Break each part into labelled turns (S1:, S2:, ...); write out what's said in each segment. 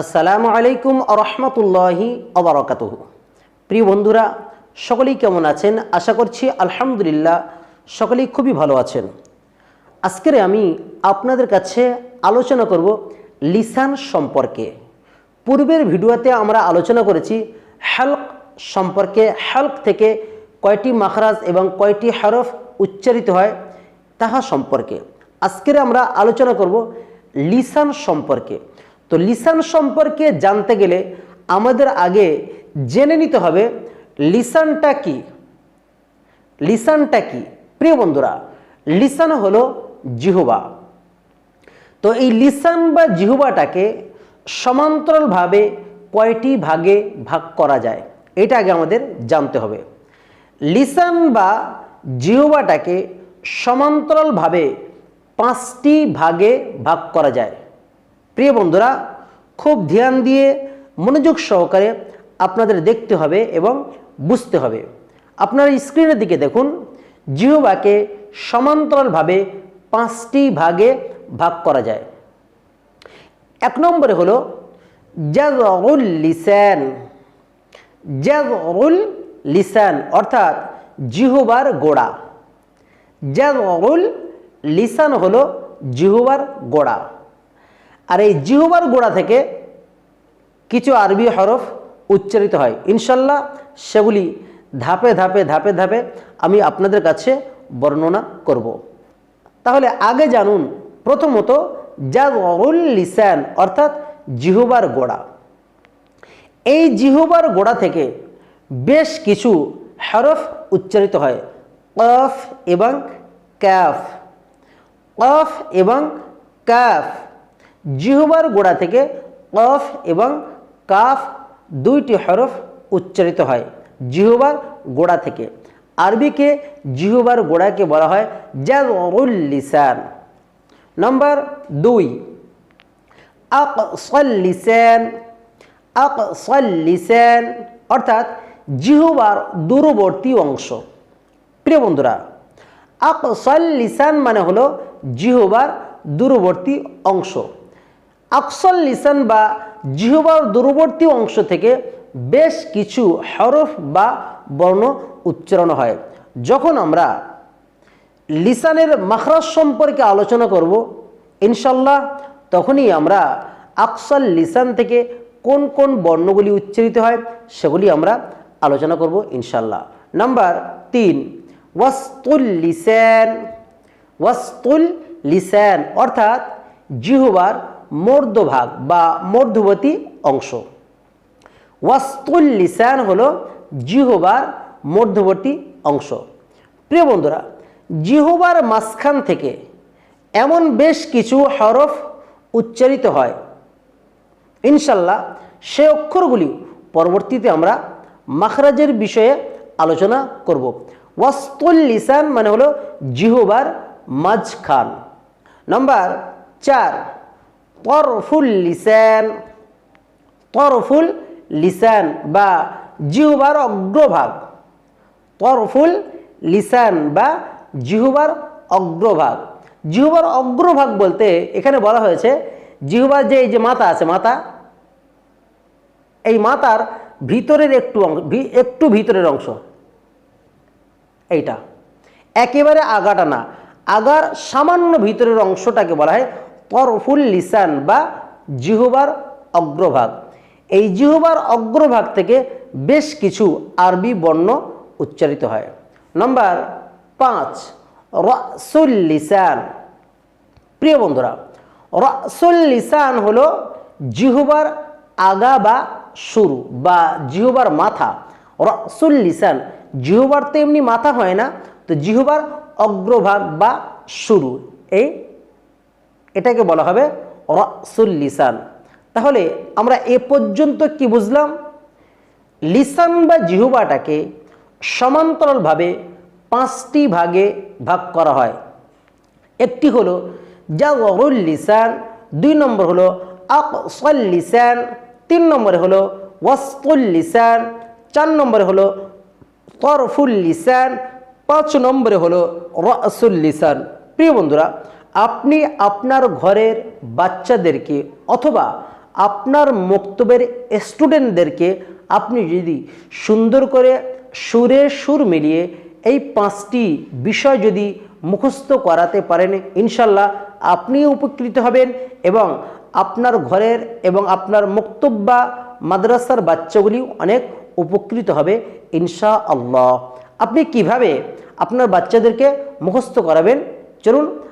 S1: আসসালামু আলাইকুম রহমতুল্লাহি অবরকাতহ প্রিয় বন্ধুরা, সকলেই কেমন আছেন? আশা করছি আলহামদুলিল্লাহ সকলেই খুবই ভালো আছেন। আজকের আমি আপনাদের কাছে আলোচনা করব লিসান সম্পর্কে। পূর্বের ভিডিওতে আমরা আলোচনা করেছি হালক সম্পর্কে। হালক থেকে কয়টি মাখরাজ এবং কয়টি হরফ উচ্চারিত হয় তাহা সম্পর্কে। আজকের আমরা আলোচনা করব লিসান সম্পর্কে। তো লিসান সম্পর্কে জানতে গেলে আমাদের আগে জেনে নিতে হবে, লিসানটা কি? লিসানটা কি? প্রিয় বন্ধুরা, লিসান হলো জিহুবা। তো এই লিসান বা জিহুবাটাকে সমান্তরালভাবে কয়টি ভাগে ভাগ করা যায়? এটা আগে আমাদের জানতে হবে। লিসান বা জিহুবাটাকে সমান্তরালভাবে পাঁচটি ভাগে ভাগ করা যায়। প্রিয় বন্ধুরা, খুব ধ্যান দিয়ে মনোযোগ সহকারে আপনাদের দেখতে হবে এবং বুঝতে হবে। আপনার স্ক্রিনের দিকে দেখুন, জিহবাকে সমান্তরালভাবে পাঁচটি ভাগে ভাগ করা যায়। এক নম্বরে হলো জাজউল লিসান। জাজউল লিসান, অর্থাৎ জিহবার গোড়া। জাজউল লিসান হলো জিহবার গোড়া। আর এই জিহুবার গোড়া থেকে কিছু আরবি হরফ উচ্চারিত হয়। ইনশাল্লাহ সেগুলি ধাপে ধাপে ধাপে ধাপে আমি আপনাদের কাছে বর্ণনা করব। তাহলে আগে জানুন, প্রথমত জাগল লিসান, অর্থাৎ জিহুবার গোড়া। এই জিহুবার গোড়া থেকে বেশ কিছু হরফ উচ্চারিত হয়। কফ এবং ক্যাফ। কফ এবং কাফ জিহুবার গোড়া থেকে কফ এবং কাফ দুইটি হরফ উচ্চারিত হয় জিহুবার গোড়া থেকে। আরবিকে জিহুবার গোড়াকে বলা হয় জাজউল লিসান। নম্বর দুই, আকসল লিসান আকসল লিসান অর্থাৎ জিহুবার দূরবর্তী অংশ। প্রিয় বন্ধুরা, আকসল লিসান মানে হলো জিহুবার দূরবর্তী অংশ। আকসল লিসান বা জিহুবার দূরবর্তী অংশ থেকে বেশ কিছু হরফ বা বর্ণ উচ্চারণ হয়। যখন আমরা লিসানের মাখরাজ সম্পর্কে আলোচনা করব ইনশাল্লাহ তখনই আমরা আকসল লিসান থেকে কোন কোন বর্ণগুলি উচ্চারিত হয় সেগুলি আমরা আলোচনা করব ইনশাল্লাহ নাম্বার তিন, ওয়াস্তুল লিসান ওয়াস্তুল লিসান অর্থাৎ জিহুবার মর্দভাগ বা মর্ধবতী অংশ। ওয়াস্তুল লিসান হলো জিহোবার মধ্যবর্তী অংশ। প্রিয় বন্ধুরা, জিহোবার মাঝখান থেকে এমন বেশ কিছু হরফ উচ্চারিত হয়। ইনশাল্লাহ সে অক্ষরগুলি পরবর্তীতে আমরা মাখরাজের বিষয়ে আলোচনা করব। ওয়াস্তুল লিসান মানে হলো জিহোবার মাঝখান। নাম্বার চার তরফুল লিসান তরফুল লিসান বা জিহুবার অগ্রভাগ। তরফুল লিসান বা জিহুবার অগ্রভাগ। জিহুবার অগ্রভাগ বলতে এখানে বলা হয়েছে, জিহুবার যে এই যে মাথা আছে, মাথা, এই মাথার ভিতরের একটু অংশ একটু ভিতরের অংশ। এইটা। একেবারে আগাটা না। আগার সামান্য ভিতরের অংশটাকে বলা হয় তরফুল লিসান বা জিহুবার অগ্রভাগ। এই জিহুবার অগ্রভাগ থেকে বেশ কিছু আরবি বর্ণ উচ্চারিত হয়। নম্বর পাঁচ, রসুল লিসান। প্রিয় বন্ধুরা, রসুল লিসান হলো জিহুবার আগা বা শুরু বা জিহুবার মাথা। রসুল লিসান, জিহুবার তো এমনি মাথা হয় না, তো জিহুবার অগ্রভাগ বা শুরু, এই এটাকে বলা হবে রসুল লিসান। তাহলে আমরা এ পর্যন্ত কি বুঝলাম? লিসান বা জিহুবাটাকে সমান্তরালভাবে পাঁচটি ভাগে ভাগ করা হয়। একটি হলো জাগরুল লিসান, দুই নম্বর হলো আকসল লিসান, তিন নম্বরে হলো ওয়াস্তুল লিসান, চার নম্বরে হলো তরফুল লিসান, পাঁচ নম্বরে হলো রসুল লিসান। প্রিয় বন্ধুরা আপনি আপনার ঘরের বাচ্চাদেরকে অথবা আপনার মক্তবের স্টুডেন্টদেরকে আপনি যদি সুন্দর করে সুরে সুর মিলিয়ে এই পাঁচটি বিষয় যদি মুখস্থ করাতে পারেন, ইনশাল্লাহ আপনি উপকৃত হবেন এবং আপনার ঘরের এবং আপনার মক্তব্যা মাদ্রাসার বাচ্চাগুলি অনেক উপকৃত হবে ইনশা আল্লাহ আপনি কীভাবে আপনার বাচ্চাদেরকে মুখস্থ করাবেন? চলুন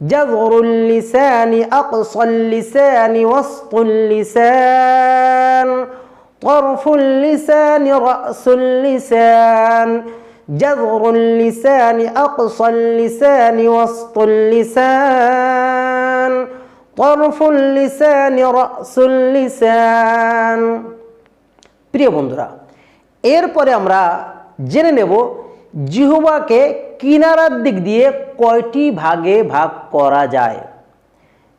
S1: جذر اللسان أقصى اللسان وسط اللسان طرف اللسان رأس اللسان جذر اللسان أقصى اللسان وسط اللسان طرف اللسان رأس اللسان প্রিয় বন্ধুরা এরপরে আমরা জেনে নেব জিহুবাকে কিনারার দিক দিয়ে কয়টি ভাগে ভাগ করা যায়?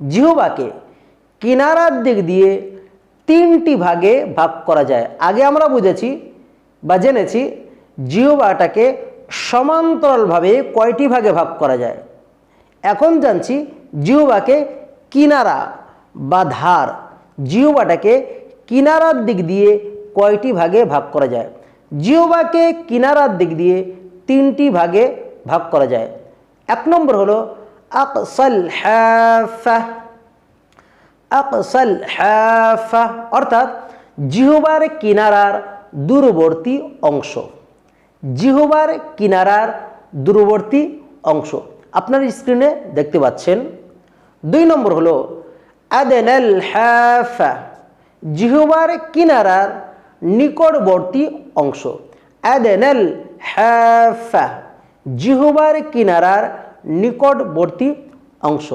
S1: জিহুবাকে কিনারার দিক দিয়ে তিনটি ভাগে ভাগ করা যায়। আগে আমরা বুঝেছি বা জেনেছি জিহবাটাকে সমান্তরালভাবে কয়টি ভাগে ভাগ করা যায়। এখন জানছি জিহবাকে কিনারা বা ধার। জিহবাটাকে কিনারার দিক দিয়ে কয়টি ভাগে ভাগ করা যায়? জিহবাকে কিনারার দিক দিয়ে তিনটি ভাগে ভাগ করা যায়। এক নম্বর হলো, আকসাল হ্যাফা আকসাল হ্যাফা অর্থাৎ জিহবার কিনারার দূরবর্তী অংশ। জিহবার কিনারার দূরবর্তী অংশ। আপনার স্ক্রিনে দেখতে পাচ্ছেন। দুই নম্বর হলো, আদেনাল হ্যাফা জিহবার কিনারার নিকটবর্তী অংশ। আদেনাল হ্যাফা জিহবার কিনারার নিকটবর্তী অংশ।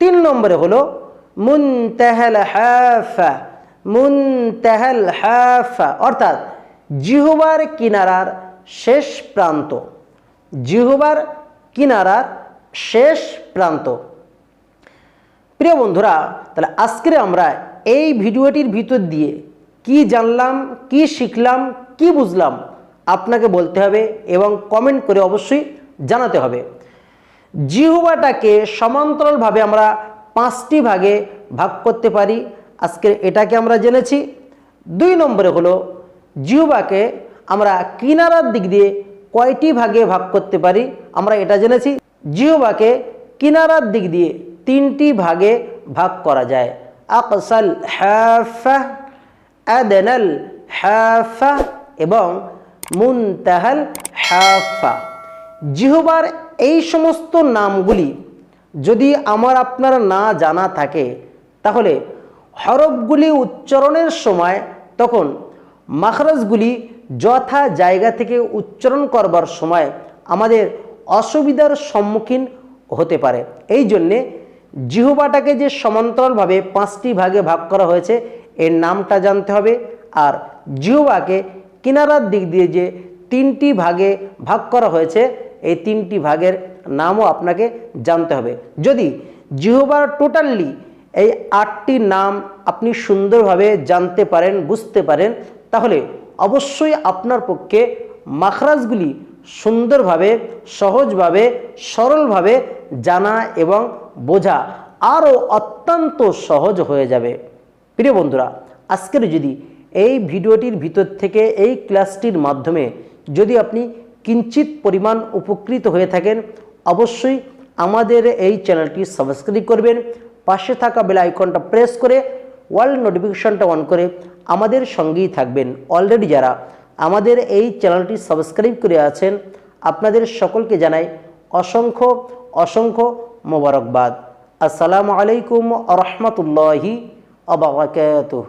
S1: তিন নম্বরে হলো, মুনতাহাল হাফা মুনতাহাল হাফা, অর্থাৎ জিহুবার কিনারার শেষ প্রান্ত। জিহুবার কিনারার শেষ প্রান্ত। প্রিয় বন্ধুরা, তাহলে আজকে আমরা এই ভিডিওটির ভিতর দিয়ে কি জানলাম, কি শিখলাম, কি বুঝলাম আপনাকে বলতে হবে এবং কমেন্ট করে অবশ্যই জানাতে হবে। জিহুবাটাকে সমান্তরালভাবে আমরা পাঁচটি ভাগে ভাগ করতে পারি। আজকে এটাকে আমরা জেনেছি। দুই নম্বরে হলো, জিহুবাকে আমরা কিনারার দিক দিয়ে কয়টি ভাগে ভাগ করতে পারি? আমরা এটা জেনেছি। জিহুবাকে কিনারার দিক দিয়ে তিনটি ভাগে ভাগ করা যায়। আকসাল হ্যাফা আদেনাল হ্যাফা এবং মুনতাহাল হাফা। জিহবার এই সমস্ত নামগুলি যদি আমার আপনার না জানা থাকে, তাহলে হরফগুলি উচ্চারণের সময় তখন মাখরাজগুলি যথা জায়গা থেকে উচ্চারণ করবার সময় আমাদের অসুবিধার সম্মুখীন হতে পারে। এই জন্যে জিহুবাটাকে যে সমান্তরালভাবে পাঁচটি ভাগে ভাগ করা হয়েছে, এর নামটা জানতে হবে আর জিহুবাকে কিনারার দিক দিয়ে যে তিনটি ভাগে ভাগ করা হয়েছে, এই তিনটি ভাগের নামও আপনাকে জানতে হবে। যদি জিহবার টোটালি এই আটটি নাম আপনি সুন্দরভাবে জানতে পারেন, বুঝতে পারেন, তাহলে অবশ্যই আপনার পক্ষে মাখরাজগুলি সুন্দরভাবে, সহজভাবে, সরলভাবে জানা এবং বোঝা আরও অত্যন্ত সহজ হয়ে যাবে। প্রিয় বন্ধুরা, আজকের যদি এই ভিডিওটির ভিতর থেকে এই ক্লাসটির মাধ্যমে যদি আপনি কিঞ্চিত পরিমাণ উপকৃত হয়ে থাকেন, অবশ্যই আমাদের এই চ্যানেলটি সাবস্ক্রাইব করবেন, পাশে থাকা বেল আইকনটা প্রেস করে ওয়ার্ল্ড নোটিফিকেশনটা অন করে আমাদের সঙ্গেই থাকবেন। অলরেডি যারা আমাদের এই চ্যানেলটি সাবস্ক্রাইব করে আছেন, আপনাদের সকলকে জানাই অসংখ্য অসংখ্য মোবারকবাদ। আসসালামু আলাইকুম রহমতুল্লাহি আবরাকাতুহ